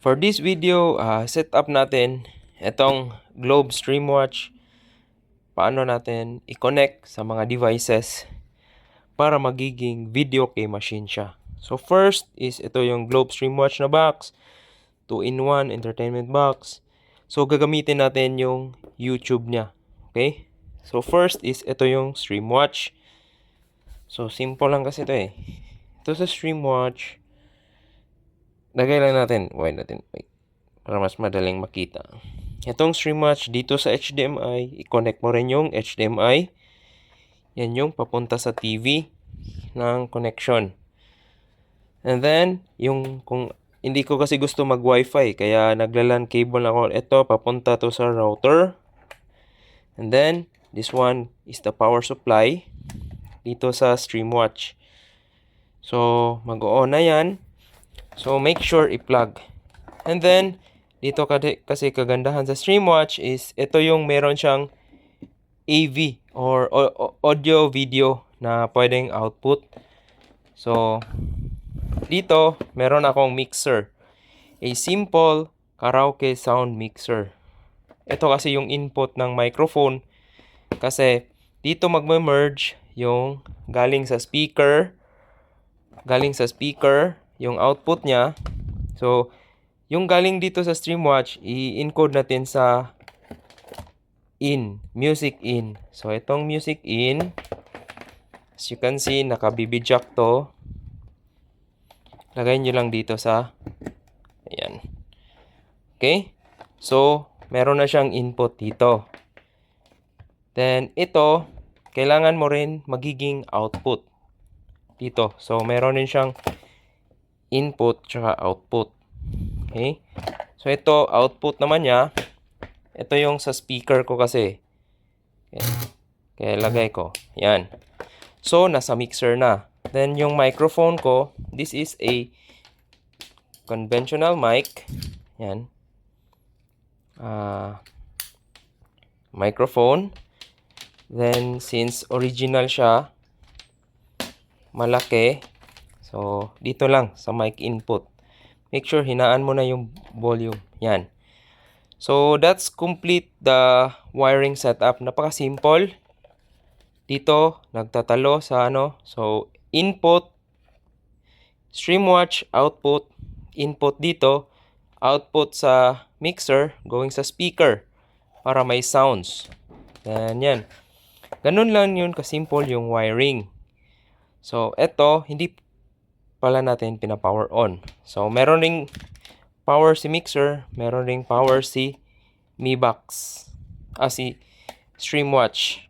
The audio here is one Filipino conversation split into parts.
For this video, ah, set up natin itong Globe Streamwatch. Paano natin i-connect sa mga devices para magiging video key machine siya. So first is ito yung Globe Streamwatch na box. 2-in-1 entertainment box. So gagamitin natin yung YouTube niya. Okay? So first is ito yung Streamwatch. So simple lang kasi ito eh. Ito sa Streamwatch. Lagay lang natin. Wait natin. Wait. Para mas madaling makita. Itong Streamwatch dito sa HDMI, i-connect mo rin yung HDMI. Yan yung papunta sa TV ng connection. And then, yung kung hindi ko kasi gusto mag wifi kaya naglalan cable ako. Ito, papunta to sa router. And then, this one is the power supply dito sa Streamwatch. So, mag-on na yan. So, make sure i-plug. And then, dito kasi, kagandahan sa Streamwatch is ito yung meron siyang AV or audio video na pwedeng output. So, dito, meron akong mixer. A simple karaoke sound mixer. Ito kasi yung input ng microphone. Kasi, dito magme-merge yung galing sa speaker, galing sa speaker, yung output niya. So, yung galing dito sa Streamwatch, i-encode natin sa in, music in. So, itong music in, as you can see, naka-BB to. Lagay nyo lang dito sa, ayan. Okay? So, meron na siyang input dito. Then, ito, kailangan mo rin magiging output dito. So, meron din siyang input tsaka output. Okay? So, ito, output naman niya. Ito yung sa speaker ko kasi. Okay. Kaya lagay ko. Yan. So, nasa mixer na. Then, yung microphone ko, this is a conventional mic. Yan. Ah, microphone. Then, since original siya, malaki. So, dito lang sa mic input. Make sure hinaan mo na yung volume. Yan. So, that's complete the wiring setup. Napaka-simple. Dito, nagtatalo sa ano. So, input, Streamwatch, output, input dito, output sa mixer, going sa speaker para may sounds. Yan, yan. Ganun lang yun kasimple yung wiring. So, eto, hindi pala natin pina-power on. So, meron ring power si mixer, meron ring power si Mi Box. Ah, si Streamwatch.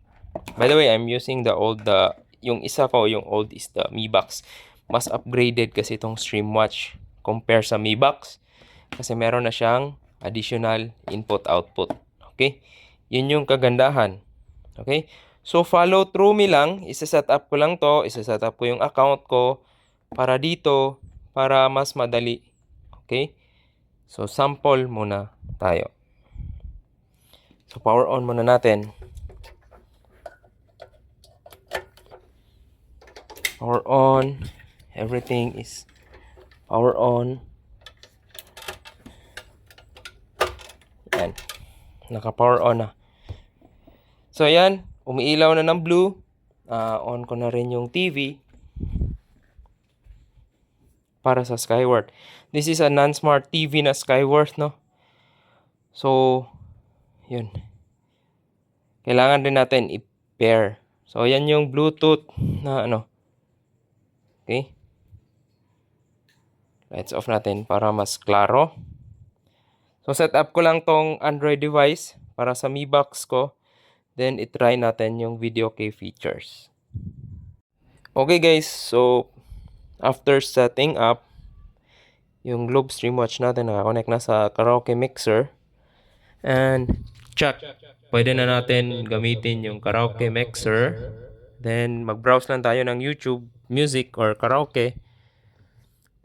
By the way, I'm using the old, the, yung isa ko, yung old is the Mi Box. Mas upgraded kasi itong Streamwatch compare sa Mi Box. Kasi meron na siyang additional input-output. Okay? Yun yung kagandahan. Okay? So, follow through me lang. Isa-set up ko lang to. Isa-set up ko yung account ko para dito, para mas madali. Okay? So, sample muna tayo. So, power on muna natin. Power on. Everything is power on. Yan. Naka-power on na. So, yan. Umiilaw na ng blue. Ah, on ko na rin yung TV para sa Skyward. This is a non-smart TV na Skyward, no? So, yun. Kailangan din natin i-pair. So, yan yung Bluetooth na ano. Okay? Lights off natin para mas klaro. So, set up ko lang tong Android device para sa Mi Box ko. Then, itry natin yung video key features. Okay guys, so after setting up yung Globe Streamwatch natin nakakonect na sa karaoke mixer. And check. Pwede na natin gamitin yung karaoke mixer. Then mag-browse lang tayo ng YouTube music or karaoke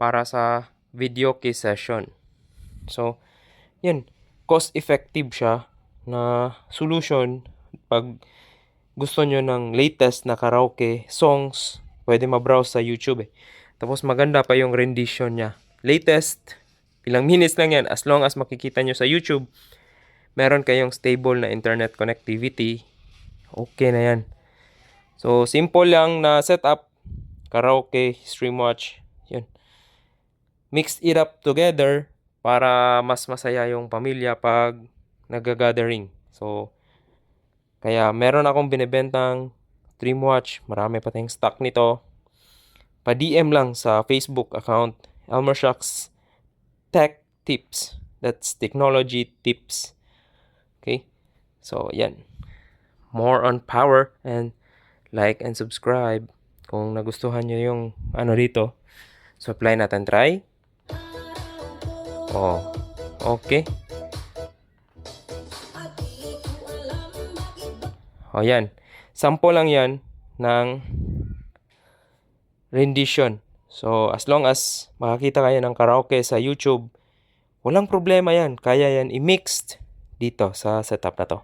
para sa video key session. So yun. Cost effective siya na solution pag gusto nyo ng latest na karaoke songs pwede ma-browse sa YouTube eh. Tapos maganda pa yung rendition niya. Latest Ilang minutes lang yan. As long as makikita nyo sa YouTube, meron kayong stable na internet connectivity, okay na yan. So, simple lang na setup. Karaoke, stream watch. Yun. Mix it up together para mas masaya yung pamilya pag nag-gathering. So, kaya meron akong binibentang stream watch. Marami pa tayong stock nito. Pa-DM lang sa Facebook account Elmer Shocks Tech Tips. That's technology tips. Okay? So, yan. More on power and like and subscribe kung nagustuhan nyo yung ano dito. So, apply natin. Try. Oh. Okay. O, yan. Sample lang yan ng rendition. So, as long as makakita kayo ng karaoke sa YouTube, walang problema yan. Kaya yan i-mixed dito sa setup na to.